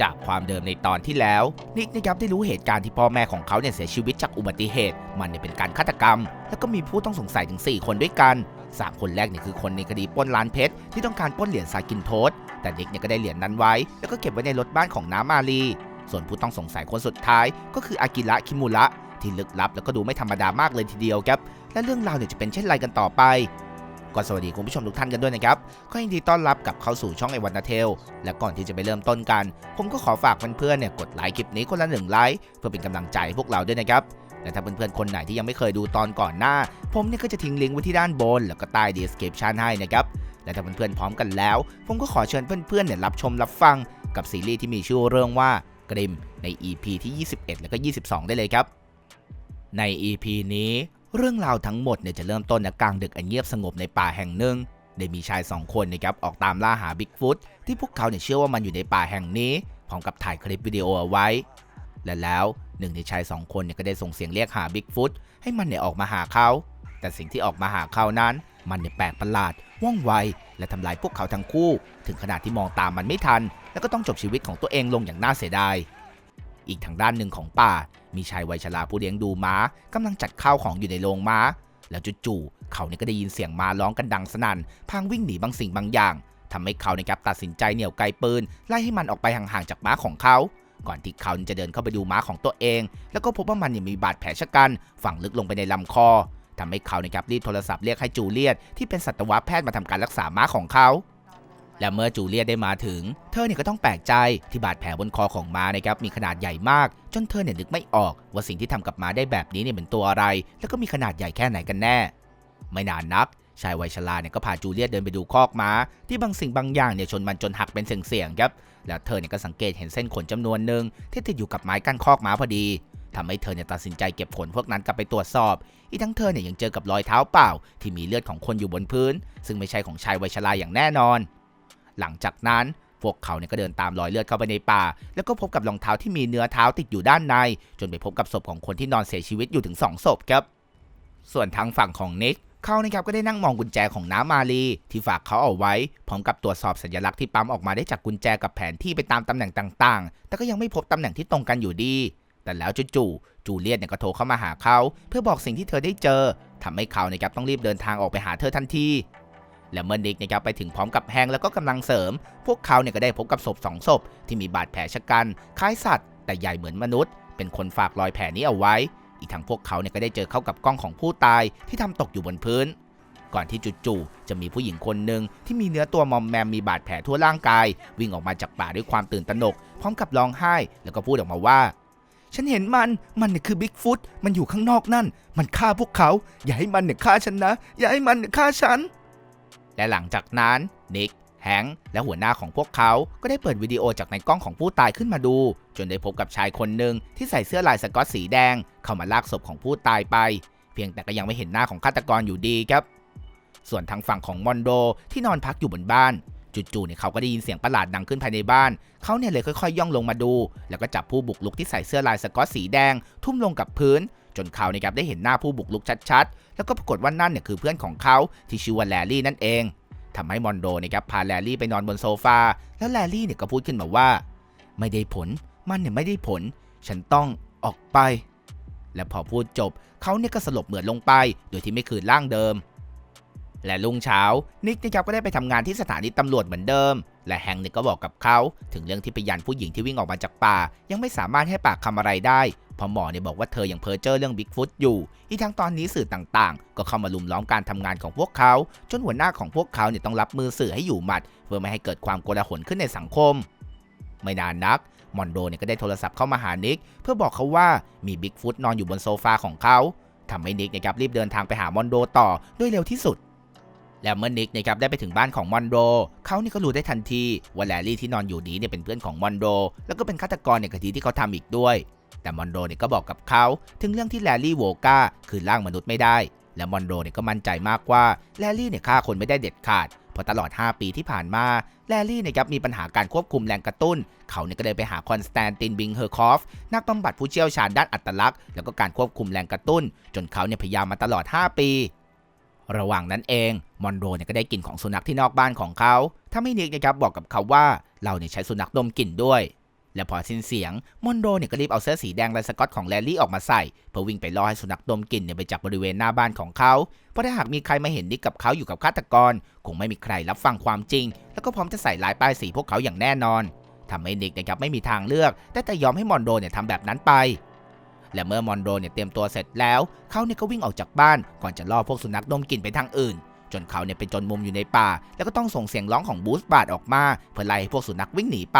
จากความเดิมในตอนที่แล้ว นิกนะครับได้รู้เหตุการณ์ที่พ่อแม่ของเขาเนี่ยเสียชีวิตจากอุบัติเหตุ มันเนี่ยเป็นการฆาตกรรม แล้วก็มีผู้ต้องสงสัยถึง 4 คนด้วยกันสามคนแรกเนี่ยคือคนในคดีปล้นร้านเพชรที่ต้องการปล้นเหรียญซากินโทสแต่นิกเนี่ยก็ได้เหรียญนั้นไว้ แล้วก็เก็บไว้ในรถบ้านของน้ามาลีส่วนผู้ต้องสงสัยคนสุดท้าย ก็คืออากิระคิมุระที่ลึกลับแล้วก็ดูไม่ธรรมดามากเลยทีเดียวครับและเรื่องราวเนี่ยจะเป็นเช่นไรกันต่อไป ก็สวัสดีคุณผู้ชมทุกท่านกันด้วยนะครับก็ยินดีต้อนรับกับเข้าสู่ช่องไอวันนาเทล และก่อนที่จะไปเริ่มต้นกัน ผมก็ขอฝากเพื่อนๆเนี่ยกดไลค์คลิปนี้คนละหนึ่งไลค์เพื่อเป็นกำลังใจให้พวกเราด้วยนะครับและถ้าเพื่อนๆคนไหนที่ยังไม่เคยดูตอนก่อนหน้า ผมเนี่ยก็จะทิ้งลิงก์ไว้ที่ด้านบน แล้วก็ใต้ description ให้นะครับและถ้าเพื่อนๆพร้อมกันแล้ว ผมก็ขอเชิญเพื่อนๆเนี่ยรับชมรับฟังกับซีรีส์ที่มีชื่อเรื่องว่ากริมใน EP ที่ 21 แล้วก็ 22 ได้เลยครับใน EP นี้ เรื่องราวทั้งหมดเนี่ยจะเริ่มต้นในกลางดึกอันเงียบสงบในป่าแห่งหนึ่งได้มีชายสองคนนะครับออกตามล่าหาบิ๊กฟุตที่พวกเขาเนี่ยเชื่อว่ามันอยู่ในป่าแห่งนี้พร้อมกับถ่ายคลิปวิดีโอเอาไว้ และแล้วหนึ่งในชายสองคนเนี่ยก็ได้ส่งเสียงเรียกหาบิ๊กฟุตให้มันเนี่ยออกมาหาเขา แต่สิ่งที่ออกมาหาเขานั้น มันเนี่ยแปลกประหลาดว่องไว และทำลายพวกเขาทั้งคู่ ถึงขนาดที่มองตามมันไม่ทัน แล้วก็ต้องจบชีวิตของตัวเองลงอย่างน่าเสียดายอีกทางด้านหนึ่งของป่า มีชายวัยชราผู้เลี้ยงดูม้ากำลังจัดข้าวของอยู่ในโรงม้า แล้วจู่ๆเขาเนี่ยก็ได้ยินเสียงม้าร้องกันดังสนั่นพางวิ่งหนีบางสิ่งบางอย่างทำให้เขานะครับตัดสินใจเหนี่ยวไกลปืนไล่ให้มันออกไปห่างๆจากม้าของเขา ก่อนที่เขาจะเดินเข้าไปดูม้าของตัวเอง แล้วก็พบว่ามันเนี่ยมีบาดแผลชะกันฝังลึกลงไปในลำคอทำให้เขานะครับรีบโทรศัพท์เรียกให้จูเลียตที่เป็นสัตวแพทย์มาทำการรักษาม้าของเขา และเมื่อจูเลียตได้มาถึง เธอเนี่ยก็ต้องแปลกใจที่บาดแผลบนคอของม้านะครับมีขนาดใหญ่มาก จนเธอเนี่ยนึกไม่ออก ว่าสิ่งที่ทำกับม้าได้แบบนี้เนี่ยเป็นตัวอะไร แล้วก็มีขนาดใหญ่แค่ไหนกันแน่ ไม่นานนักชายวัยชราเนี่ยก็พาจูเลียตเดินไปดูคอกม้า ที่บางสิ่งบางอย่างเนี่ยชนมันจนหักเป็นเสียงๆครับแล้วเธอเนี่ยก็สังเกตเห็นเส้นขนจำนวนหนึ่งที่ติดอยู่กับไม้กั้นคอกม้าพอดีทำให้เธอเนี่ยตัดสินใจเก็บขนพวกนั้นกลับไปตรวจสอบ อีกทั้งเธอเนี่ยยังเจอกับรอยเท้าเปล่า ที่มีเลือดของคนอยู่บนพื้น ซึ่งไม่ใช่ของชายวัยชราอย่างแน่นอน หลังจากนั้นพวกเขาเนี่ยก็เดินตามรอยเลือดเข้าไปในป่า แล้วก็พบกับรองเท้าที่มีเนื้อเท้าติดอยู่ด้านใน จนไปพบกับศพของคนที่นอนเสียชีวิตอยู่ถึง 2 ศพครับ ส่วนทางฝั่งของนิกเขานะครับก็ได้นั่งมองกุญแจของน้ามาลี ที่ฝากเขาเอาไว้ พร้อมกับตรวจสอบสัญลักษณ์ที่ปั๊มออกมาได้จากกุญแจกับแผนที่ไปตามตำแหน่งต่างๆ แต่ก็ยังไม่พบตำแหน่งที่ตรงกันอยู่ดี แต่แล้วจู่ๆจูเลียตเนี่ยก็โทรเข้ามาหาเขาเพื่อบอกสิ่งที่เธอได้เจอทำให้เขานะครับต้องรีบเดินทางออกไปหาเธอทันที และเมื่อนิกนะครับไปถึงพร้อมกับแฮงแล้วก็กำลังเสริม พวกเขาเนี่ยก็ได้พบกับศพสองศพที่มีบาดแผลชะกันคล้ายสัตว์ แต่ใหญ่เหมือนมนุษย์ เป็นคนฝากรอยแผลนี้เอาไว้ อีกทั้งพวกเขาเนี่ยก็ได้เจอเข้ากับกล้องของผู้ตายที่ทำตกอยู่บนพื้น ก่อนที่จู่ๆจะมีผู้หญิงคนหนึ่งที่มีเนื้อตัวมอมแมมมีบาดแผลทั่วร่างกาย วิ่งออกมาจากป่าด้วยความตื่นตระหนก พร้อมกับร้องไห้ แล้วก็พูดออกมาว่าฉันเห็นมัน มันเนี่ยคือบิ๊กฟุต มันอยู่ข้างนอกนั่น มันฆ่าพวกเขา อย่าให้มันเนี่ยฆ่าฉันนะ อย่าให้มันเนี่ยฆ่าฉัน และหลังจากนั้นนิกแฮงค์และหัวหน้าของพวกเขาก็ได้เปิดวิดีโอจากในกล้องของผู้ตายขึ้นมาดู จนได้พบกับชายคนหนึ่งที่ใส่เสื้อลายสก๊อตสีแดง เข้ามาลากศพของผู้ตายไป เพียงแต่ก็ยังไม่เห็นหน้าของฆาตกรอยู่ดีครับ ส่วนทางฝั่งของมอนโดที่นอนพักอยู่บนบ้านจู่ๆเนี่ยเขาก็ได้ยินเสียงประหลาดดังขึ้นภายในบ้าน เขาเนี่ยเลยค่อยๆ ย่องลงมาดู แล้วก็จับผู้บุกรุกที่ใส่เสื้อลายสก๊อตสีแดง ทุ่มลงกับพื้น จนเขาเนี่ยครับได้เห็นหน้าผู้บุกรุกชัดๆ แล้วก็ปรากฏว่านั่นเนี่ยคือเพื่อนของเขาที่ชื่อว่าแลลี่นั่นเองทำให้มอนโดเนี่ยครับพาแลลี่ไปนอนบนโซฟา แล้วแลลี่เนี่ยก็พูดขึ้นมาว่า ไม่ได้ผลมันเนี่ยไม่ได้ผล ฉันต้องออกไป และพอพูดจบเขาเนี่ยก็สลบเหมือนลงไป โดยที่ไม่คืนร่างเดิม และรุ่งเช้านิกนะครับก็ได้ไปทำงานที่สถานีตำรวจเหมือนเดิม และแฮงค์เนี่ยก็บอกกับเขา ถึงเรื่องที่พยานผู้หญิงที่วิ่งออกมาจากป่า ยังไม่สามารถให้ปากคำอะไรได้ พราะหมอเนี่ยบอกว่าเธอยังเพ้อเจ้อเรื่องบิ๊กฟุตอยู่ อีกทั้งตอนนี้สื่อต่างๆ ก็เข้ามาลุมล้อมการทำงานของพวกเขา จนหัวหน้าของพวกเขาเนี่ยต้องรับมือสื่อให้อยู่หมัด เพื่อไม่ให้เกิดความโกลาหลขึ้นในสังคม ไม่นานนัก มอนโดเนี่ยก็ได้โทรศัพท์เข้ามาหานิก เพื่อบอกเขาว่ามีบิ๊กฟุตนอนอยู่บนโซฟาของเขาทำให้นิกนะครับรีบเดินทางไปหามอนโดต่อด้วยเร็วที่สุด และเมื่อนิกนะครับได้ไปถึงบ้านของมอนโดเขานี่ก็รู้ได้ทันทีว่าแลลี่ที่นอนอยู่นี้เนี่ยเป็นเพื่อนของมอนโด แล้วก็เป็นฆาตกรในคดีที่เขาทำอีกด้วย แต่มอนโดเนี่ยก็บอกกับเขาถึงเรื่องที่แลลี่โวก้าคือร่างมนุษย์ไม่ได้ และมอนโดเนี่ยก็มั่นใจมากว่าแลลี่เนี่ยฆ่าคนไม่ได้เด็ดขาดเพราะตลอด 5 ปีที่ผ่านมา แลลี่เนี่ยครับมีปัญหาการควบคุมแรงกระตุ้น เขาเนี่ยก็เลยไปหาคอนสแตนตินบิงเฮอร์คอฟ นักบำบัดผู้เชี่ยวชาญด้านอัตลักษณ์ แล้วก็การควบคุมแรงกระตุ้น จนเขาเนี่ยพยายามมาตลอด 5 ปี ระหว่างนั้นเอง มอนโดเนี่ยก็ได้กลิ่นของสุนัขที่นอกบ้านของเขาทำให้นิกนะครับบอกกับเขาว่าเราเนี่ยใช้สุนัขดมกลิ่นด้วย และพอสิ้นเสียงมอนโดเนี่ยก็รีบเอาเสื้อสีแดงลายสกอตของแลลี่ออกมาใส่เพื่อวิ่งไปล่อให้สุนัขดมกลิ่นเนี่ยไปจากบริเวณหน้าบ้านของเขา เพราะถ้าหากมีใครมาเห็นนิกกับเขาอยู่กับฆาตกร คงไม่มีใครรับฟังความจริง แล้วก็พร้อมจะใส่ลายป้ายสีพวกเขาอย่างแน่นอนทำให้นิกนะครับไม่มีทางเลือกได้แต่ยอมให้มอนโดเนี่ยทำแบบนั้นไป และเมื่อมอนโดเนี่ยเตรียมตัวเสร็จแล้วเขาเนี่ยก็วิ่งออกจากบ้าน ก่อนจะล่อพวกสุนัขดมกลิ่นไปทางอื่นจนเขาเนี่ยไปจนมุมอยู่ในป่า แล้วก็ต้องส่งเสียงร้องของบูสบาดออกมา เพื่อไล่ให้พวกสุนัขวิ่งหนีไป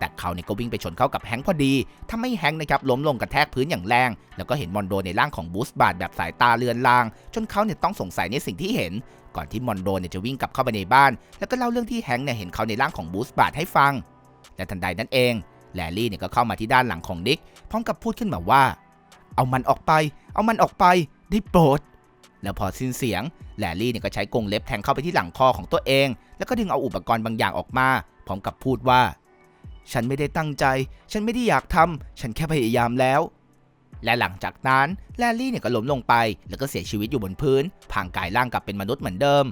แต่เขาเนี่ยก็วิ่งไปชนเข้ากับแฮงค์พอดีทำให้แฮงค์นะครับล้มลงกระแทกพื้นอย่างแรง แล้วก็เห็นมอนโดในร่างของบูสบาดแบบสายตาเลือนลาง จนเขาเนี่ยต้องสงสัยในสิ่งที่เห็น ก่อนที่มอนโดเนี่ยจะวิ่งกลับเข้าไปในบ้าน แล้วก็เล่าเรื่องที่แฮงค์เนี่ยเห็นเขาในร่างของบูสบาดให้ฟัง และทันใดนั้นเอง แลลี่เนี่ยก็เข้ามาที่ด้านหลังของนิกพร้อมกับพูดขึ้นมาว่า เอามันออกไป เอามันออกไป ได้โปรดแล้วพอสิ้นเสียงแลลี่เนี่ยก็ใช้กรงเล็บแทงเข้าไปที่หลังคอของตัวเอง แล้วก็ดึงเอาอุปกรณ์บางอย่างออกมา พร้อมกับพูดว่า ฉันไม่ได้ตั้งใจ ฉันไม่ได้อยากทำ ฉันแค่พยายามแล้ว และหลังจากนั้นแลลี่เนี่ยก็ล้มลงไป แล้วก็เสียชีวิตอยู่บนพื้นพางกายร่างกลับเป็นมนุษย์เหมือนเดิม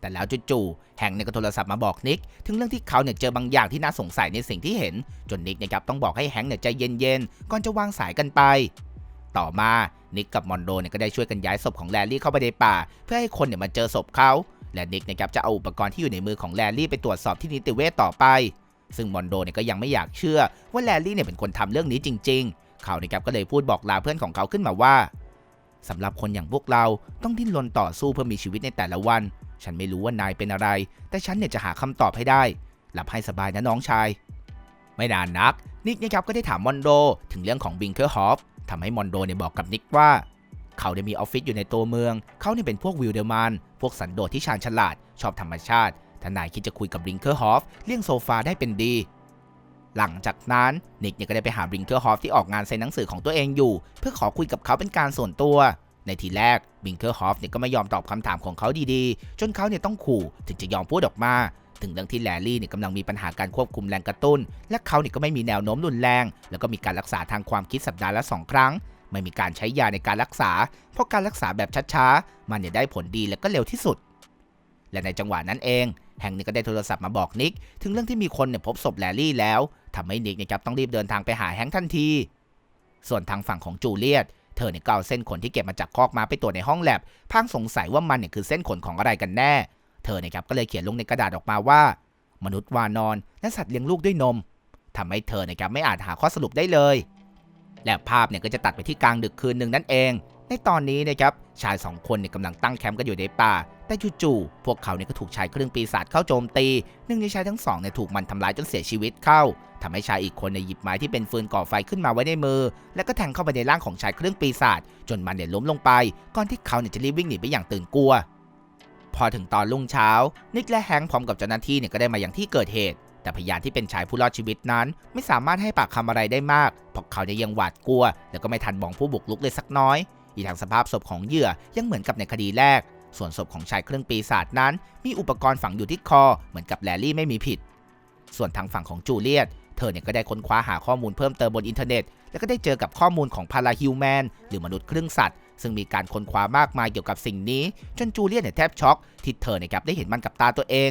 แต่แล้วจู่ๆแฮงค์เนี่ยก็โทรศัพท์มาบอกนิก ถึงเรื่องที่เขาเนี่ยเจอบางอย่างที่น่าสงสัยในสิ่งที่เห็น จนนิกนะครับต้องบอกให้แฮงค์เนี่ยใจเย็นๆ ก่อนจะวางสายกันไป ต่อมา นิกกับมอนโดเนี่ยก็ได้ช่วยกันย้ายศพของแลลี่เข้าไปในป่า เพื่อให้คนเนี่ยมาเจอศพเขา และนิกนะครับจะเอาอุปกรณ์ที่อยู่ในมือของแลลี่ไปตรวจสอบที่นิติเวชต่อไป ซึ่งมอนโดเนี่ยก็ยังไม่อยากเชื่อว่าแลลี่เนี่ยเป็นคนทำเรื่องนี้จริง ๆ เขานะครับก็เลยพูดบอกลาเพื่อนของเขาขึ้นมาว่าสำหรับคนอย่างพวกเราต้องดิ้นรนต่อสู้เพื่อมีชีวิตในแต่ละวัน ฉันไม่รู้ว่านายเป็นอะไร แต่ฉันเนี่ยจะหาคำตอบให้ได้ หลับให้สบายนะน้องชาย ไม่นานนัก นิกนะครับก็ได้ถามมอนโดถึงเรื่องของบิงเคอร์ฮอฟทำให้มอนโดเนี่ยบอกกับนิกว่าเขาได้มีออฟฟิศอยู่ในตัวเมือง เขาเนี่ยเป็นพวกวิลเดอร์มานพวกสันโดษที่ชาญฉลาด ชอบธรรมชาติ ถ้านายคิดจะคุยกับบิงเคอร์ฮอฟเลี่ยงโซฟาได้เป็นดี หลังจากนั้นนิกเนี่ยก็ได้ไปหาบิงเคอร์ฮอฟที่ออกงานเซ็นหนังสือของตัวเองอยู่ เพื่อขอคุยกับเขาเป็นการส่วนตัว ในทีแรกบิงเคอร์ฮอฟเนี่ยก็ไม่ยอมตอบคำถามของเขาดีๆ จนเขาเนี่ยต้องขู่ถึงจะยอมพูดออกมาถึงเรื่องที่แลลี่เนี่ยกำลังมีปัญหาการควบคุมแรงกระตุ้น และเขาเนี่ยก็ไม่มีแนวโน้มรุนแรง แล้วก็มีการรักษาทางความคิดสัปดาห์ละ 2 ครั้ง ไม่มีการใช้ยาในการรักษา เพราะการรักษาแบบช้าๆ มันเนี่ยได้ผลดีและก็เร็วที่สุด และในจังหวะนั้นเอง แฮงนี่ยก็ได้โทรศัพท์มาบอกนิก ถึงเรื่องที่มีคนเนี่ยพบศพแลลี่แล้วทำให้นิกเนี่ยครับต้องรีบเดินทางไปหาแฮงทันที ส่วนทางฝั่งของจูเลียตเธอเนี่ยก็เอาเส้นขนที่เก็บมาจากคอกมาไปตรวจในห้องแลบพางสงสัยว่ามันเนี่ยคือเส้นขนของอะไรกันแน่ เธอเนี่ยครับก็เลยเขียนลงในกระดาษออกมาว่า มนุษย์วานอนและสัตว์เลี้ยงลูกด้วยนมทำให้เธอเนะครับไม่อาจหาข้อสรุปได้เลย และภาพเนี่ยก็จะตัดไปที่กลางดึกคืนหนึ่งนั่นเอง ในตอนนี้นะครับชายสองคนเนี่ยกำลังตั้งแคมป์กันอยู่ในป่า แต่จู่ๆพวกเขาเนี่ยก็ถูกชายเครื่องปีศาจเข้าโจมตีหนึ่งในชายทั้งสองเนี่ยถูกมันทำร้ายจนเสียชีวิตเข้าทำให้ชายอีกคนเนี่ยหยิบไม้ที่เป็นฟืนก่อไฟขึ้นมาไว้ในมือ แล้วก็แทงเข้าไปในร่างของชายเครื่องปีศาจจนมันเนี่ยล้มลงไป ก่อนที่เขาเนี่ยจะรีบวิ่งหนีไปอย่างตื่นกลัว พอถึงตอนรุ่งเช้า นิกและแฮงค์พร้อมกับเจ้าหน้าที่เนี่ยก็ได้มาอย่างที่เกิดเหตุแต่พยานที่เป็นชายผู้รอดชีวิตนั้น ไม่สามารถให้ปากคำอะไรได้มากเพราะเขาเนี่ยยังหวาดกลัว แล้วก็ไม่ทันมองผู้บุกรุกเลยสักน้อย อีกทางสภาพศพของเหยื่อยังเหมือนกับในคดีแรก ส่วนศพของชายเครื่องปีศาจนั้น มีอุปกรณ์ฝังอยู่ที่คอ เหมือนกับแลลี่ไม่มีผิด ส่วนทางฝั่งของจูเลียตเธอเนี่ยก็ได้ค้นคว้าหาข้อมูลเพิ่มเติมบนอินเทอร์เน็ต แล้วก็ได้เจอกับข้อมูลของพาราฮิวแมนหรือมนุษย์ครึ่งสัตว์ ซึ่งมีการค้นคว้ามากมายเกี่ยวกับสิ่งนี้ จนจูเลียตเนี่ยแทบช็อกที่เธอเนี่ยครับได้เห็นมันกับตาตัวเอง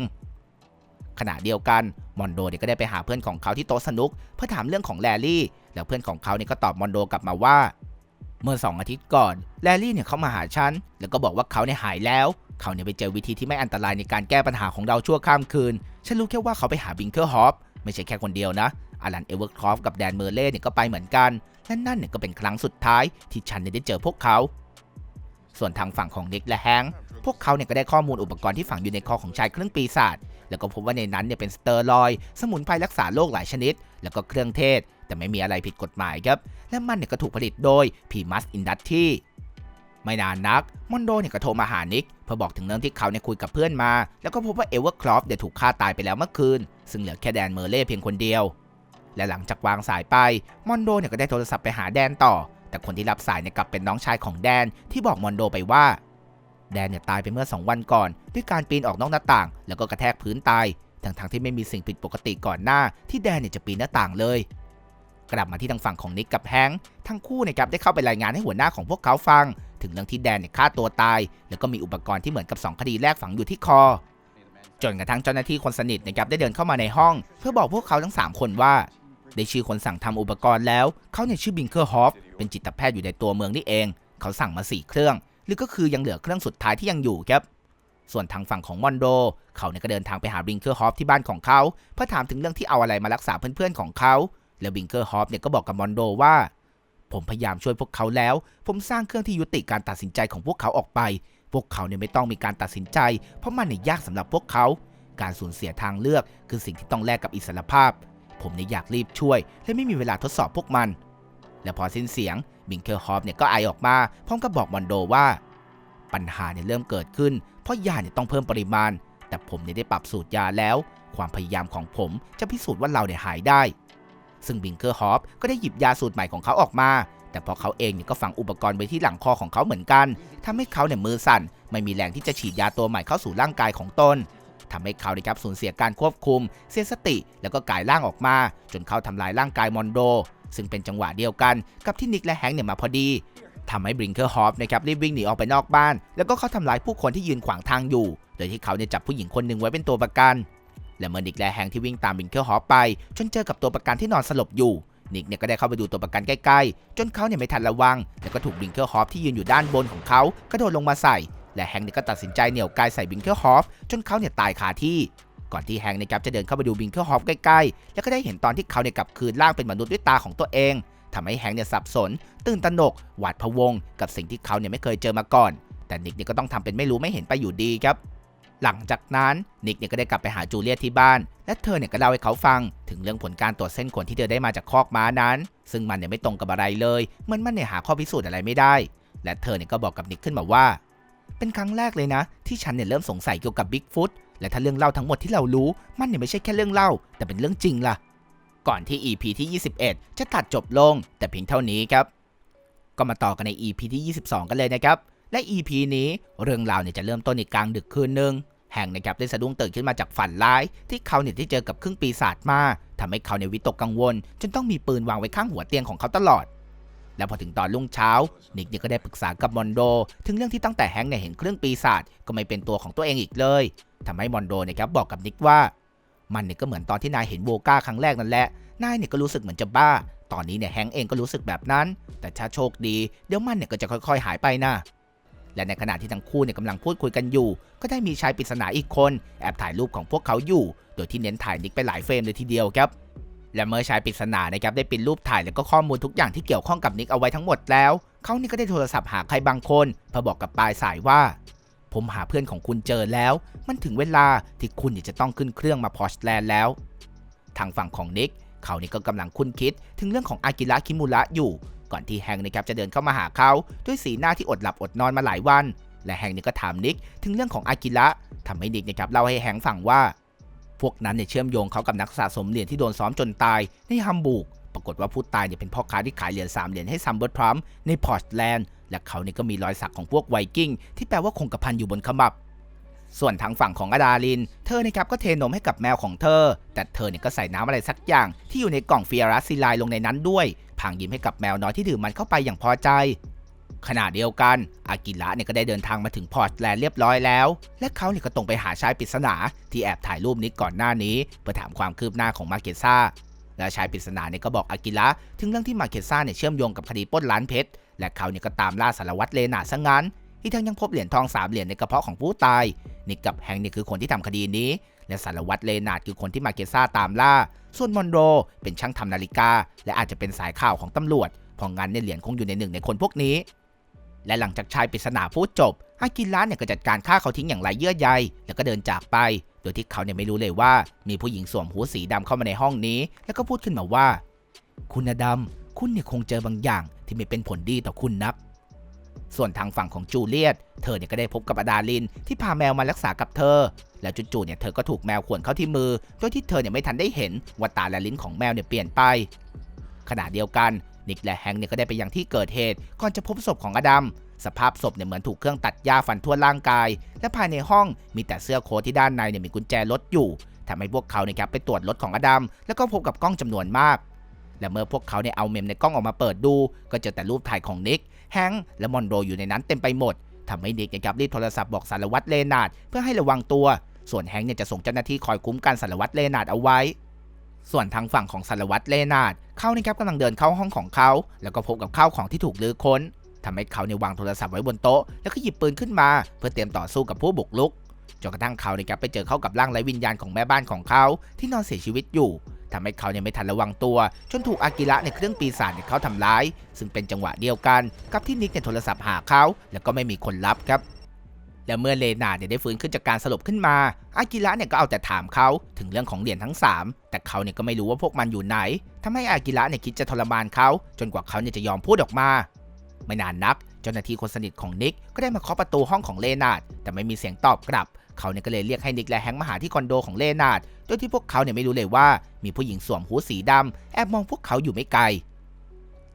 ขณะเดียวกันมอนโดเนี่ยก็ได้ไปหาเพื่อนของเขาที่โต๊ะสนุก เพื่อถามเรื่องของแลลี่ แล้วเพื่อนของเขาเนี่ยก็ตอบมอนโดกลับมาว่า เมื่อสองอาทิตย์ก่อนแลลี่เนี่ยเขามาหาฉัน แล้วก็บอกว่าเขาเนี่ยหายแล้ว เขาเนี่ยไปเจอวิธีที่ไม่อันตรายในการแก้ปัญหาของเราชั่วข้ามคืน ฉันรู้แค่ว่าเขาไปหาบิงเกอร์ฮอฟไม่ใช่แค่คนเดียวนะอลันเอเวอร์ครอฟกับแดนเมอร์เล่เนี่ยก็ไปเหมือนกันและนั่นเนี่ยก็เป็นครั้งสุดท้ายที่ฉันเนี่ยได้เจอพวกเขา ส่วนทางฝั่งของนิกและแฮงค์พวกเขาเนี่ยก็ได้ข้อมูลอุปกรณ์ที่ฝังอยู่ในคอของชายเครื่องปีศาจแล้วก็พบว่าในนั้นเนี่ยเป็นสเตอรอย สมุนไพรรักษาโรคหลายชนิด แล้วก็เครื่องเทศ แต่ไม่มีอะไรผิดกฎหมายครับ และมันเนี่ยก็ถูกผลิตโดยพีมัสอินดัสที่ไม่นานนัก มอนโดเนี่ยก็โทรมาหานิกเพื่อบอกถึงเรื่องที่เขาเนี่ยคุยกับเพื่อนมา แล้วก็พบว่าเอเวอร์ครอฟเนี่ยถูกฆ่าตายไปแล้วเมื่อคืน ซึ่งเหลือแค่แดนเมอร์เล่เพียงคนเดียว และหลังจากวางสายไป มอนโดเนี่ยก็ได้โทรศัพท์ไปหาแดนต่อ แต่คนที่รับสายเนี่ยกลับเป็นน้องชายของแดนที่บอกมอนโดไปว่าแดนเนี่ยตายไปเมื่อ 2 วันก่อน ด้วยการปีนออกนอกหน้าต่าง แล้วก็กระแทกพื้นตายทั้งๆที่ไม่มีสิ่งผิดปกติก่อนหน้า ที่แดนเนี่ยจะปีนหน้าต่างเลย กลับมาที่ทางฝั่งของนิกกับแฮงค์ทั้งคู่นะครับได้เข้าไปรายงานให้หัวหน้าของพวกเขาฟัง ถึงเรื่องที่แดนเนี่ยฆ่าตัวตาย แล้วก็มีอุปกรณ์ที่เหมือนกับ 2 คดีแรกฝังอยู่ที่คอ จนกระทั่งเจ้าหน้าที่คนสนิทนะครับได้เดินเข้ามาในห้อง เพื่อบอกพวกเขาทั้ง 3 คนว่าได้ชื่อคนสั่งทำอุปกรณ์แล้ว เขาเนี่ยชื่อบิงเคอร์ฮอฟเป็นจิตแพทย์อยู่ในตัวเมืองนี่เอง เขาสั่งมาสี่เครื่อง หรือก็คือยังเหลือเครื่องสุดท้ายที่ยังอยู่ครับส่วนทางฝั่งของมอนโด เขาเนี่ยก็เดินทางไปหาบิงเคอร์ฮอฟที่บ้านของเขาเพื่อถามถึงเรื่องที่เอาอะไรมารักษาเพื่อนๆของเขา แล้วบิงเคอร์ฮอฟเนี่ยก็บอกกับมอนโดว่า ผมพยายามช่วยพวกเขาแล้ว ผมสร้างเครื่องที่ยุติการตัดสินใจของพวกเขาออกไป พวกเขาเนี่ยไม่ต้องมีการตัดสินใจ เพราะมันเนี่ยยากสำหรับพวกเขา การสูญเสียทางเลือก คือสิ่งที่ต้องแลกกับอิสรภาพ ผมเนี่ยอยากรีบช่วย และไม่มีเวลาทดสอบพวกมัน และพอสิ้นเสียงบิงเคอร์ฮอฟเนี่ยก็ไอออกมาพร้อมกับบอกมอนโดว่า ปัญหาเนี่ยเริ่มเกิดขึ้น เพราะยาเนี่ยต้องเพิ่มปริมาณ แต่ผมเนี่ยได้ปรับสูตรยาแล้ว ความพยายามของผมจะพิสูจน์ว่าเราเนี่ยหายได้ ซึ่งบิงเกอร์ฮอฟก็ได้หยิบยาสูตรใหม่ของเขาออกมา แต่พอเขาเองเนี่ยก็ฝังอุปกรณ์ไว้ที่หลังคอของเขาเหมือนกันทำให้เขาเนี่ยมือสั่น ไม่มีแรงที่จะฉีดยาตัวใหม่เข้าสู่ร่างกายของตนทำให้เขานะครับสูญเสียการควบคุม เสียสติ แล้วก็กลายร่างออกมา จนเขาทำลายร่างกายมอนโด ซึ่งเป็นจังหวะเดียวกันกับที่นิกและแฮงเนี่ยมาพอดีทำให้บริงเกอร์ฮอฟนะครับรีบวิ่งหนีออกไปนอกบ้าน แล้วก็เขาทำลายผู้คนที่ยืนขวางทางอยู่ โดยที่เขาเนี่ยจับผู้หญิงคนหนึ่งไว้เป็นตัวประกัน และเมื่อนิกและแฮงที่วิ่งตามบิงเกอร์ฮอฟไป จนเจอกับตัวประกันที่นอนสลบอยู่นิกเนี่ยก็ได้เข้าไปดูตัวประกันใกล้ๆ จนเขาเนี่ยไม่ทันระวัง แล้วก็ถูกบิงเกอร์ฮอฟที่ยืนอยู่ด้านบนของเขากระโดดลงมาใส่ และแฮงเนี่ยก็ตัดสินใจเหนี่ยวกายใส่บิงเกอร์ฮอฟจนเขาเนี่ยตายคาที่ ก่อนที่แฮงนะครับจะเดินเข้าไปดูบิงเกอร์ฮอฟใกล้ๆ แล้วก็ได้เห็นตอนที่เขาเนี่ยกลับคืนร่างเป็นมนุษย์ด้วยตาของตัวเองทำให้แฮงเนี่ยสับสน ตื่นตระหนก หวาดพะวง กับสิ่งที่เขาเนี่ยไม่เคยเจอมาก่อน แต่นิกเนี่ยก็ต้องทำเป็นไม่รู้ไม่เห็นไปอยู่ดีครับ หลังจากนั้นนิกเนี่ยก็ได้กลับไปหาจูเลียตที่บ้าน และเธอเนี่ยก็เล่าให้เขาฟัง ถึงเรื่องผลการตรวจเส้นขนที่เธอได้มาจากคอกม้านั้น ซึ่งมันเนี่ยไม่ตรงกับอะไรเลยเหมือนมันเนี่ยหาข้อพิสูจน์อะไรไม่ได้ และเธอเนี่ยก็บอกกับนิกขึ้นมาว่า เป็นครั้งแรกเลยนะ ที่ฉันเนี่ยเริ่มสงสัยเกี่ยวกับบิ๊กฟุตและถ้าเรื่องเล่าทั้งหมดที่เรารู้มันเนี่ยไม่ใช่แค่เรื่องเล่า แต่เป็นเรื่องจริงล่ะ ก่อนที่ EP ที่ 21 จะตัดจบลง แต่เพียงเท่านี้ครับ ก็มาต่อกันใน EP ที่ 22 กันเลยนะครับและ EP นี้เรื่องราวเนี่ยจะเริ่มต้นในกลางดึกคืนหนึ่ง แห่งนะครับได้สะดุ้งตื่นขึ้นมาจากฝันร้าย ที่เขาเนี่ยได้เจอกับครึ่งปีศาจมาทำให้เขาเนี่ยวิตกกังวล จนต้องมีปืนวางไว้ข้างหัวเตียงของเขาตลอด แล้วพอถึงตอนรุ่งเช้า นิกเนี่ยก็ได้ปรึกษากับมอนโด ถึงเรื่องที่ตั้งแต่แฮงเนี่ยเห็นเครื่องปีศาจก็ไม่เป็นตัวของตัวเองอีกเลยทำให้มอนโดเนี่ยครับบอกกับนิกว่า มันเนี่ยก็เหมือนตอนที่นายเห็นโวก้าครั้งแรกนั่นแหละนายเนี่ยก็รู้สึกเหมือนจะบ้า ตอนนี้เนี่ยแฮงเองก็รู้สึกแบบนั้น แต่ถ้าโชคดีเดี๋ยวมันเนี่ยก็จะค่อย ๆ หายไปนะ และในขณะที่ทั้งคู่เนี่ยกำลังพูดคุยกันอยู่ ก็ได้มีชายปริศนาอีกคน แอบถ่ายรูปของพวกเขาอยู่ โดยที่เน้นถ่ายนิกไปหลายเฟรมเลยทีเดียวครับและเมื่อชายปริศนานะครับได้ปริ้นรูปถ่ายแล้วก็ข้อมูลทุกอย่างที่เกี่ยวข้องกับนิกเอาไว้ทั้งหมดแล้ว เขานี่ก็ได้โทรศัพท์หาใครบางคนเพื่อบอกกับปลายสายว่า ผมหาเพื่อนของคุณเจอแล้ว มันถึงเวลาที่คุณจะต้องขึ้นเครื่องมาพอร์ตแลนด์แล้ว ทางฝั่งของนิกเขานี่ก็กำลังคุ้นคิดถึงเรื่องของอากิระคิมุระอยู่ ก่อนที่แฮงค์นะครับจะเดินเข้ามาหาเขาด้วยสีหน้าที่อดหลับอดนอนมาหลายวัน และแฮงค์นี่ก็ถามนิกถึงเรื่องของอากิระทำให้นิกนะครับเล่าให้แฮงค์ฟังว่า พวกนั้นเนี่ยเชื่อมโยงเขากับนักสะสมเหรียญที่โดนซ้อมจนตายในฮัมบูร์กปรากฏว่าผู้ตายเนี่ยเป็นพ่อค้าที่ขายเหรียญ3เหรียญให้ซัมเบิร์ตพรัมในพอร์ตแลนด์และเขาเนี่ยก็มีรอยสักของพวกไวกิ้งที่แปลว่าคงกระพันอยู่บนขมับส่วนทางฝั่งของอดาลิน เธอนะครับก็เทนมให้กับแมวของเธอ แต่เธอเนี่ยก็ใส่น้ำอะไรสักอย่างที่อยู่ในกล่องเฟียรัสซิไลลงในนั้นด้วย พางยิ้มให้กับแมวน้อยที่ดื่มมันเข้าไปอย่างพอใจ ขณะเดียวกัน อากิระเนี่ยก็ได้เดินทางมาถึงพอร์ตแลนด์เรียบร้อยแล้ว และเขาเนี่ยก็ตรงไปหาชายปริศนาที่แอบถ่ายรูปนิกก่อนหน้านี้เพื่อถามความคืบหน้าของมาเกซ่าและชายปริศนาเนี่ยก็บอกอากิระถึงเรื่องที่มาเกซ่าเนี่ยเชื่อมโยงกับคดีปล้นร้านเพชรและเขาเนี่ยก็ตามล่าสารวัตรเลนาซะงั้นอีกทั้งยังพบเหรียญทองสามเหรียญในกระเพาะของผู้ตายนิกกับแฮงค์เนี่ยคือคนที่ทำคดีนี้ และสารวัตรเลนาดคือคนที่มาเกซ่าตามล่า ส่วนมอนโรเป็นช่างทำนาฬิกา และอาจจะเป็นสายข่าวของตำรวจพราะงั้นเนี่ยเหรียญคงอยู่ในหนึ่งในคนพวกนี้ และหลังจากชายปริศนาพูดจบอากิระเนี่ยก็จัดการฆ่าเขาทิ้งอย่างไรเยื่อใย แล้วก็เดินจากไป โดยที่เขาเนี่ยไม่รู้เลยว่า มีผู้หญิงสวมหูสีดำเข้ามาในห้องนี้ แล้วก็พูดขึ้นมาว่า คุณดัมคุณเนี่ยคงเจอบางอย่างที่ไม่เป็นผลดีต่อคุณนัก ส่วนทางฝั่งของจูเลียต เธอเนี่ยก็ได้พบกับอดาลินที่พาแมวมารักษากับเธอ แล้วจู่ๆเนี่ยเธอก็ถูกแมวข่วนเข้าที่มือ โดยที่เธอเนี่ยไม่ทันได้เห็นว่าตาและลิ้นของแมวเนี่ยเปลี่ยนไป ขณะเดียวกันนิกและแฮงค์เนี่ยก็ได้ไปยังที่เกิดเหตุ ก่อนจะพบศพของอดัม สภาพศพเนี่ยเหมือนถูกเครื่องตัดหญ้าฟันทั่วร่างกาย และภายในห้องมีแต่เสื้อโค้ทที่ด้านในเนี่ยมีกุญแจรถอยู่ทำให้พวกเขาเนี่ยครับไปตรวจรถของอดัม แล้วก็พบกับกล้องจำนวนมาก และเมื่อพวกเขาเนี่ยเอาเมมในกล้องออกมาเปิดดู ก็เจอแต่รูปถ่ายของนิก แฮงค์และมอนโรอยู่ในนั้นเต็มไปหมดทำให้นิกนะครับรีบโทรศัพท์บอกสารวัตรเลนาดเพื่อให้ระวังตัว ส่วนแฮงค์เนี่ยจะส่งเจ้าหน้าที่คอยคุ้มกันสารวัตรเลนาดเอาไว้ ส่วนทางฝั่งของสารวัตรเลนาดเขานะครับกำลังเดินเข้าห้องของเขา แล้วก็พบกับข้าวของที่ถูกลื้อค้นทำให้เขาเนี่ยวางโทรศัพท์ไว้บนโต๊ะแล้วก็หยิบปืนขึ้นมา เพื่อเตรียมต่อสู้กับผู้บุกรุกจนกระทั่งเขานะครับไปเจอเข้ากับร่างไร้วิญญาณของแม่บ้านของเขาที่นอนเสียชีวิตอยู่ ทำให้เขาเนี่ยไม่ทันระวังตัว จนถูกอากิระในเครื่องปีศาจเนี่ยเขาทำร้าย ซึ่งเป็นจังหวะเดียวกัน กับที่นิกเนี่ยโทรศัพท์หาเขา แล้วก็ไม่มีคนรับครับและเมื่อเลนาเนี่ยได้ฟื้นขึ้นจากการสลบขึ้นมา อากิระเนี่ยก็เอาแต่ถามเขาถึงเรื่องของเหรียญทั้ง 3 แต่เขาเนี่ยก็ไม่รู้ว่าพวกมันอยู่ไหนทำให้อากิระเนี่ยคิดจะทรมานเขา จนกว่าเขาเนี่ยจะยอมพูดออกมา ไม่นานนัก เจ้าหน้าที่คนสนิทของนิกก็ได้มาเคาะประตูห้องของเลนาดแต่ไม่มีเสียงตอบกลับ เขาเนี่ยก็เลยเรียกให้นิกและแฮงมาหาที่คอนโดของเลนาดโดยที่พวกเขาเนี่ยไม่รู้เลยว่ามีผู้หญิงสวมหูสีดำแอบมองพวกเขาอยู่ไม่ไกล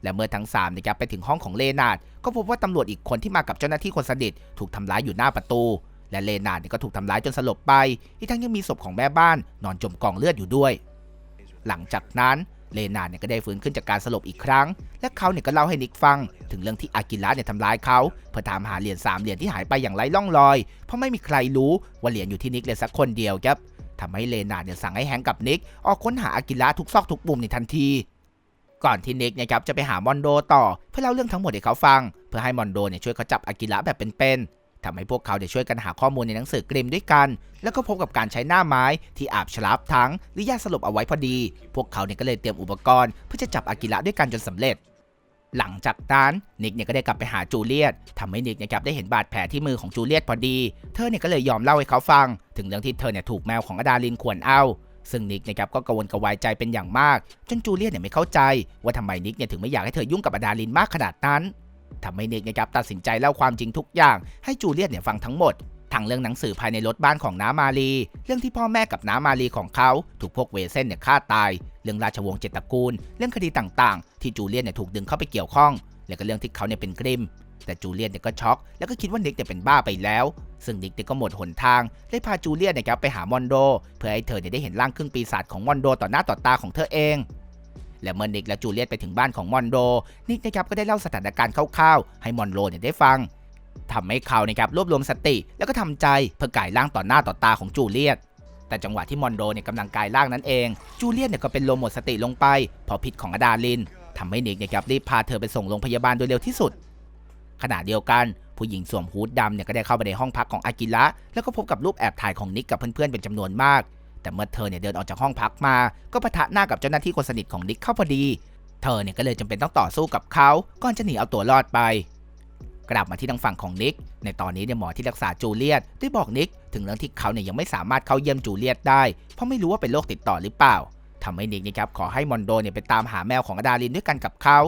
และเมื่อทั้งสามนะครับไปถึงห้องของเลนาดก็พบว่าตำรวจอีกคนที่มากับเจ้าหน้าที่คนสนิทถูกทำร้ายอยู่หน้าประตู และเลนาดเนี่ยก็ถูกทำร้ายจนสลบไป อีกทั้งยังมีศพของแม่บ้านนอนจมกองเลือดอยู่ด้วย หลังจากนั้น เลนาเนี่ยก็ได้ฟื้นขึ้นจากการสลบอีกครั้ง และเขาเนี่ยก็เล่าให้นิกฟัง ถึงเรื่องที่อากิระเนี่ยทำร้ายเขาเพื่อถามหาเหรียญสามเหรียญที่หายไปอย่างไร้ร่องรอย เพราะไม่มีใครรู้ว่าเหรียญอยู่ที่นิกเลยสักคนเดียวครับทำให้เลนาเนี่ยสั่งให้แฮงกับนิกออกค้นหาอากิระทุกซอกทุกมุมในทันทีก่อนที่นิกเนะครับจะไปหามอนโดต่อเพื่อเล่าเรื่องทั้งหมดให้เขาฟัง เพื่อให้มอนโดเนี่ยช่วยเขาจับอากิระแบบเป็นๆ ทำให้พวกเขาเนี่ยช่วยกันหาข้อมูลในหนังสือกริมด้วยกัน แล้วก็พบกับการใช้หน้าไม้ที่อาบฉลาบทั้งหรือยาสลบเอาไว้พอดี พวกเขาเนี่ยก็เลยเตรียมอุปกรณ์เพื่อจะจับอากิระด้วยกันจนสำเร็จ หลังจากนั้นนิกเนี่ยก็ได้กลับไปหาจูเลียตทำให้นิกนะครับได้เห็นบาดแผลที่มือของจูเลียตพอดี เธอเนี่ยก็เลยยอมเล่าให้เขาฟัง ถึงเรื่องที่เธอเนี่ยถูกแมวของอดาลินข่วนเอาซึ่งนิกนะครับก็กระวนกระวายใจเป็นอย่างมาก จนจูเลียตเนี่ยไม่เข้าใจ ว่าทำไมนิกเนี่ยถึงไม่อยากให้เธอยุ่งกับอดาลินมากขนาดนั้น ทำให้นิกนะครับตัดสินใจเล่าความจริงทุกอย่าง ให้จูเลียตเนี่ยฟังทั้งหมดทั้งเรื่องหนังสือภายในรถบ้านของน้ามาลี เรื่องที่พ่อแม่กับน้ามาลีของเขาถูกพวกเวเซนเนี่ยฆ่าตาย เรื่องราชวงศ์เจตระกูล เรื่องคดีต่างๆ ที่จูเลียตเนี่ยถูกดึงเข้าไปเกี่ยวข้อง และก็เรื่องที่เขาเนี่ยเป็นกริม แต่จูเลียตเนี่ยก็ช็อก แล้วก็คิดว่านิกเนี่ยเป็นบ้าไปแล้ว ซึ่งนิกเนี่ยก็หมดหนทางเลยพาจูเลียตเนี่ยครับไปหามอนโด เพื่อให้เธอเนี่ยได้เห็นร่างครึ่งปีศาจของมอนโดต่อหน้าต่อตาของเธอเอง และเมื่อนิกและจูเลียตไปถึงบ้านของมอนโดนิกนะครับก็ได้เล่าสถานการณ์คร่าวๆให้มอนโดเนี่ยได้ฟังทำให้เขานะครับรวบรวมสติ แล้วก็ทำใจเพื่อกายร่างต่อหน้าต่อตาของจูเลียตแต่จังหวะที่มอนโดเนี่ยกำลังกายร่างนั้นเอง จูเลียตเนี่ยก็เป็นลมหมดสติลงไปพราะพิษของอดาลินทำให้นิกเนี่ยครับรีบพาเธอไปส่งโรงพยาบาลโดยเร็วที่สุด ขณะเดียวกันผู้หญิงสวมฮูดดำเนี่ยก็ได้เข้าไปในห้องพักของอากิระแล้วก็พบกับรูปแอบถ่ายของนิกกับเพื่อนๆเป็นจำนวนมาก แต่เมื่อเธอเนี่ยเดินออกจากห้องพักมา ก็ปะทะหน้ากับเจ้าหน้าที่คนสนิทของนิกเข้าพอดี เธอเนี่ยก็เลยจำเป็นต้องต่อสู้กับเขาก่อนจะหนีเอาตัวรอดไป กลับมาที่ทางฝั่งของนิก ในตอนนี้เนี่ยหมอที่รักษาจูเลียตได้บอกนิกถึงเรื่องที่เขาเนี่ยยังไม่สามารถเข้าเยี่ยมจูเลียตได้ เพราะไม่รู้ว่าเป็นโรคติดต่อหรือเปล่าทำให้นิกนะครับขอให้มอนโดเนี่ยไปตามหาแมวของอดาลินด้วยกันกับเขา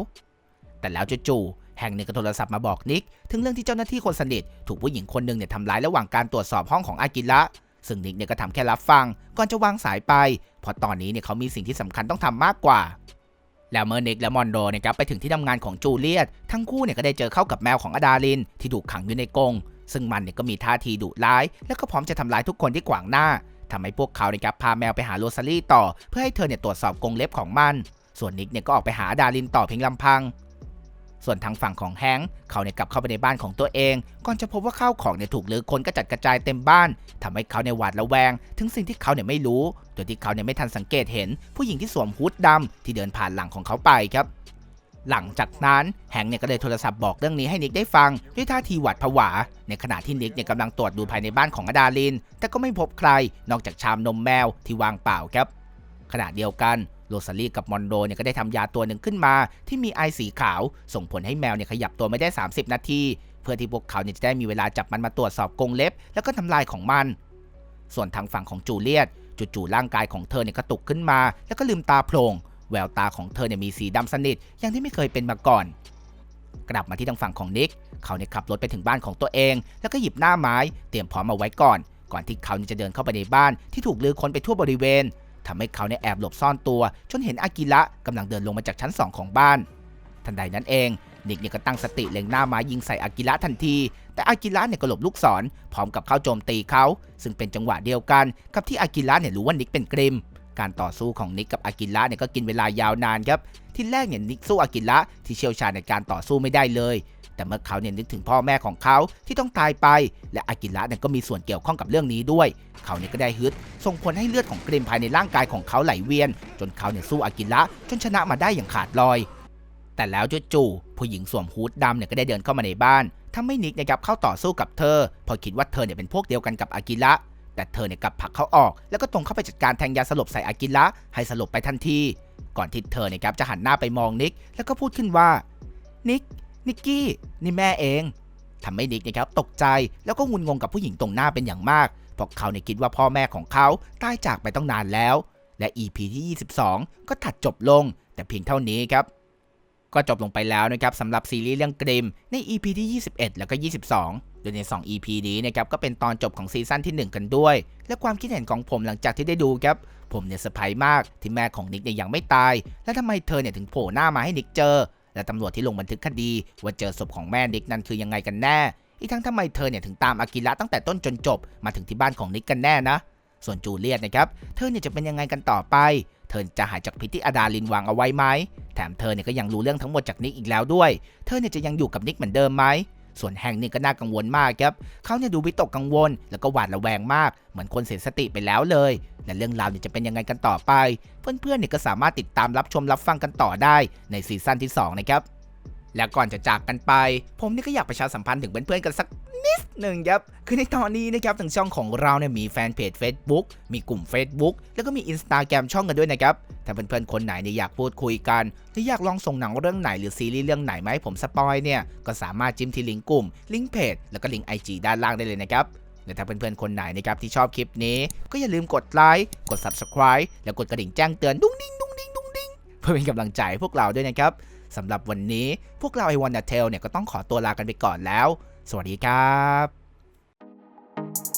แต่แล้วจู่ๆแห่งหนึ่งก็โทรศัพท์มาบอกนิก ถึงเรื่องที่เจ้าหน้าที่คนสนิท ถูกผู้หญิงคนหนึ่งเนี่ยทำร้ายระหว่างการตรวจสอบห้องของอากิระ ซึ่งนิกเนี่ยก็ทำแค่รับฟังก่อนจะวางสายไป เพราะตอนนี้เนี่ยเขามีสิ่งที่สำคัญต้องทำมากกว่า แล้วเมื่อนิกและมอนโดเนี่ยครับไปถึงที่ทำงานของจูเลียต ทั้งคู่เนี่ยก็ได้เจอเข้ากับแมวของอดาลิน ที่ถูกขังอยู่ในกรงซึ่งมันเนี่ยก็มีท่าทีดุร้าย และก็พร้อมจะทำร้ายทุกคนที่ขวางหน้าทำให้พวกเขาเนี่ยครับพาแมวไปหาโรซารี่ต่อ เพื่อให้เธอเนี่ยตรวจสอบกรงเล็บของมัน ส่วนนิกเนี่ยก็ออกไปหาอดาลินต่อเพียงลำพัง ส่วนทางฝั่งของแฮงค์เขาเนี่ยกลับเข้าไปในบ้านของตัวเอง ก่อนจะพบว่าข้าวของเนี่ยถูกลือคนกระจัดกระจายเต็มบ้านทำให้เขาเนี่ยหวาดระแวง ถึงสิ่งที่เขาเนี่ยไม่รู้โดยที่เขาเนี่ยไม่ทันสังเกตเห็น ผู้หญิงที่สวมฮูดดำที่เดินผ่านหลังของเขาไปครับหลังจากนั้นแฮงค์เนี่ยก็เลยโทรศัพท์บอกเรื่องนี้ให้นิกได้ฟังด้วยท่าทีหวาดผวา ในขณะที่นิกเนี่ยกำลังตรวจดูภายในบ้านของอดาลิน แต่ก็ไม่พบใครนอกจากชามนมแมวที่วางเปล่าครับ ขณะเดียวกัน โรซารีกับมอนโดเนี่ยก็ได้ทำยาตัวหนึ่งขึ้นมา ที่มีไอสีขาว ส่งผลให้แมวเนี่ยขยับตัวไม่ได้ 30 นาที เพื่อที่พวกเขาเนี่ยจะได้มีเวลาจับมันมาตรวจสอบกรงเล็บ แล้วก็ทำลายของมัน ส่วนทางฝั่งของจูเลียตจู่ๆร่างกายของเธอเนี่ยกระตุกขึ้นมา แล้วก็ลืมตาโพลงแววตาของเธอเนี่ยมีสีดำสนิทอย่างที่ไม่เคยเป็นมาก่อน กลับมาที่ทางฝั่งของนิกเขาเนี่ยขับรถไปถึงบ้านของตัวเอง แล้วก็หยิบหน้าไม้ เตรียมพร้อมมาไว้ก่อน ก่อนที่เขาเนี่ยจะเดินเข้าไปในบ้านที่ถูกลือค้นไปทั่วบริเวณ ทำให้เขาเนี่ยแอบหลบซ่อนตัวจนเห็นอากิระกำลังเดินลงมาจากชั้น 2 ของบ้าน ทันใดนั้นเองนิกเนี่ยก็ตั้งสติเล็งหน้าม้ยิงใส่อากิระทันที แต่อากิระเนี่ยก็หลบลูกศรพร้อมกับเข้าโจมตีเขา ซึ่งเป็นจังหวะเดียวกัน กับที่อากิระเนี่ยรู้ว่านิกเป็นกริม การต่อสู้ของนิกกับอากิระเนี่ยก็กินเวลายาวนานครับ ที่แรกเนี่ยนิกสู้อากิระที่เชี่ยวชาญในการต่อสู้ไม่ได้เลย แต่เมื่อเขาเนี่ยนึกถึงพ่อแม่ของเขาที่ต้องตายไป และอากิระเนี่ยก็มีส่วนเกี่ยวข้องกับเรื่องนี้ด้วย เขาเนี่ยก็ได้ฮึดส่งผลให้เลือดของเกรมภายในร่างกายของเขาไหลเวียน จนเขาเนี่ยสู้อากิระจนชนะมาได้อย่างขาดลอย แต่แล้วจู่ๆผู้หญิงสวมฮูดดำเนี่ยก็ได้เดินเข้ามาในบ้านทำให้นิกนะครับเข้าต่อสู้กับเธอ พอคิดว่าเธอเนี่ยเป็นพวกเดียวกันกับอากิระแต่เธอเนี่ยกลับผลักเขาออก แล้วก็ตรงเข้าไปจัดการแทงยาสลบใส่อากิระให้สลบไปทันที ก่อนที่เธอเนี่ยครับจะหันหน้าไปมองนิก แล้วก็พูดขึ้นว่า นิก นิกกี้นี่แม่เองทำให้นิกนะครับตกใจแล้วก็งุนงงกับผู้หญิงตรงหน้าเป็นอย่างมาก เพราะเขาเนี่ยคิดว่าพ่อแม่ของเขาตายจากไปต้องนานแล้ว และ EP ที่ 22 ก็ถัดจบลง แต่เพียงเท่านี้ครับ ก็จบลงไปแล้วนะครับสำหรับซีรีส์เรื่องกริมใน EP ที่ 21 แล้วก็ 22 โดยใน 2 EP นี้นะครับก็เป็นตอนจบของซีซั่นที่ 1 กันด้วย และความคิดเห็นของผมหลังจากที่ได้ดูครับผมเนี่ยเซอร์ไพรส์มากที่แม่ของนิกเนี่ยยังไม่ตาย และทำไมเธอเนี่ยถึงโผล่หน้ามาให้นิกเจอ และตำรวจที่ลงบันทึกคดีว่าเจอศพของแม่นิกนั้นคือยังไงกันแน่ อีกทั้งทำไมเธอเนี่ยถึงตามอากิระตั้งแต่ต้นจนจบมาถึงที่บ้านของนิกกันแน่นะ ส่วนจูเลียตนะครับ เธอเนี่ยจะเป็นยังไงกันต่อไป เธอจะหายจากพิษที่อดาลินวางเอาไว้ไหม แถมเธอเนี่ยก็ยังรู้เรื่องทั้งหมดจากนิกอีกแล้วด้วย เธอเนี่ยจะยังอยู่กับนิกเหมือนเดิมไหม ส่วนแฮงนี่ก็น่ากังวลมากครับเขาเนี่ยดูวิตกกังวล แล้วก็หวาดระแวงมาก เหมือนคนเสียสติไปแล้วเลยและเรื่องราวเนี่ยจะเป็นยังไงกันต่อไป เพื่อนๆเนี่ยก็สามารถติดตามรับชมรับฟังกันต่อได้ในซีซั่นที่2นะครับ แล้วก่อนจะจากกันไป ผมนี่ก็อยากประชาสัมพันธ์ถึงเพื่อนๆกันสักนิดหนึ่งครับ คือในตอนนี้นะครับทางช่องของเราเนี่ยมีแฟนเพจ Facebook มีกลุ่ม Facebook แล้วก็มี Instagram ช่องกันด้วยนะครับ ถ้าเพื่อนๆคนไหนเนี่ยอยากพูดคุยกัน หรืออยากลองส่งหนังเรื่องไหนหรือซีรีส์เรื่องไหนมาให้ผมสปอยเนี่ย ก็สามารถจิ้มที่ลิงก์กลุ่ม ลิงก์เพจ แล้วก็ลิงก์ IG ด้านล่างได้เลยนะครับและถ้าเพื่อนๆคนไหนนะครับที่ชอบคลิปนี้ ก็อย่าลืมกดไลค์ กด Subscribe แล้วกดกระดิ่งแจ้งเตือนดุ้งดิ้งดุ้งดิ้งดุ้งดิ้งเพื่อเป็นกำลังใจพวกเราด้วยนะครับ สำหรับวันนี้พวกเราไอวอนเดาเทลเนี่ยก็ต้องขอตัวลากันไปก่อนแล้ว สวัสดีครับ